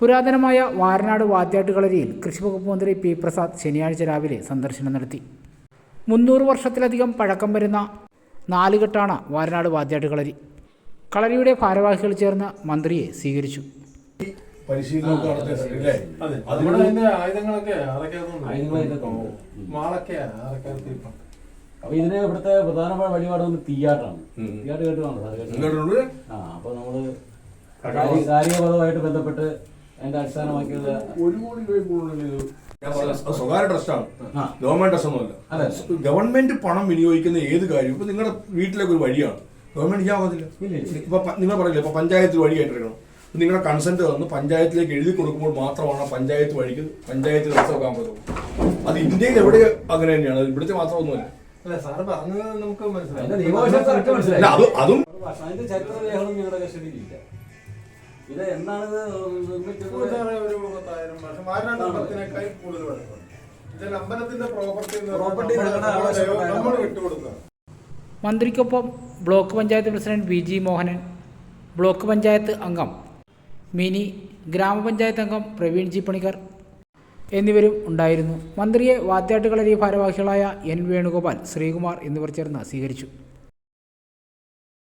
പുരാതനമായ വാരനാട് വാദ്യാട്ട് കളരിയിൽ കൃഷിവകുപ്പ് മന്ത്രി പി പ്രസാദ് ശനിയാഴ്ച രാവിലെ സന്ദർശനം നടത്തി. മുന്നൂറ് വർഷത്തിലധികം പഴക്കം വരുന്ന നാലുകെട്ടാണ് വാരനാട് വാദ്യാട്ട് കളരി കളരിയുടെ ഭാരവാഹികൾ ചേർന്ന് മന്ത്രിയെ സ്വീകരിച്ചു. പരിശീലനമൊക്കെ നടത്തിയിട്ടുണ്ട് അല്ലേ? അതുകൊണ്ട് അതിന്റെ ആയുധങ്ങളൊക്കെ മാളൊക്കെ അപ്പൊ ഇതിന് ഇവിടുത്തെ പ്രധാനപ്പെട്ട വഴിപാട് വന്ന് തീയാട്ടാണ്. തീയാട്ട് കേട്ടുണ്ടോ സാർ കേട്ടോ? ആ അപ്പൊ നമ്മൾ കാരി- കാരികപദവുമായിട്ട് ബന്ധപ്പെട്ട് അതിന്റെ അടിസ്ഥാനമാക്കിയുള്ള ഒരു കോടി രൂപ സ്വകാര്യ ട്രസ്റ്റാണ്. ഗവൺമെന്റ് ട്രസ്റ്റ് ഒന്നുമല്ല അല്ല ഗവൺമെന്റ് പണം വിനിയോഗിക്കുന്ന ഏത് കാര്യം ഇപ്പൊ നിങ്ങളുടെ വീട്ടിലേക്ക് ഒരു വഴിയാണ്. ഗവൺമെന്റ് ഇല്ല. ഇപ്പൊ നിങ്ങൾ പറയില്ല ഇപ്പൊ പഞ്ചായത്ത് വഴി ആയിട്ടിരിക്കണം നിങ്ങളുടെ കൺസെന്റ് തന്ന് പഞ്ചായത്തിലേക്ക് എഴുതി കൊടുക്കുമ്പോൾ മാത്രമാണ് പഞ്ചായത്ത് വഴിക്ക് പഞ്ചായത്തിൽ വെക്കാൻ പറ്റുള്ളൂ. അത് ഇന്ത്യയിൽ എവിടെ അങ്ങനെ തന്നെയാണ്? ഇവിടുത്തെ മാത്രമൊന്നുമല്ല. അതും പക്ഷെ അതിന്റെ ചരിത്ര രേഖകളും ഞങ്ങളുടെ കസ്റ്റഡിയിലില്ല ഇത് എന്നാണിത് നിർമ്മിച്ചത്? ഒരു പത്തായിരം വർഷം. വാരനാട് അമ്പലത്തിനേക്കാൾ കൂടുതൽ പഴക്കമുണ്ട് ഇതിൽ അമ്പലത്തിന്റെ പ്രോപ്പർട്ടി പ്രോപ്പർട്ടി നമ്മൾ വിട്ടുകൊടുക്കുക. മന്ത്രിക്കൊപ്പം block panchayat president V G Mohanan block panchayat അംഗം മിനി ഗ്രാമപഞ്ചായത്ത് അംഗം പ്രവീൺ ജി പണിക്കർ എന്നിവരും ഉണ്ടായിരുന്നു. മന്ത്രിയെ വാദ്യാട്ടുകളരി ഭാരവാഹികളായ എൻ വേണുഗോപാൽ ശ്രീകുമാർ എന്നിവർ ചേർന്ന് സ്വീകരിച്ചു.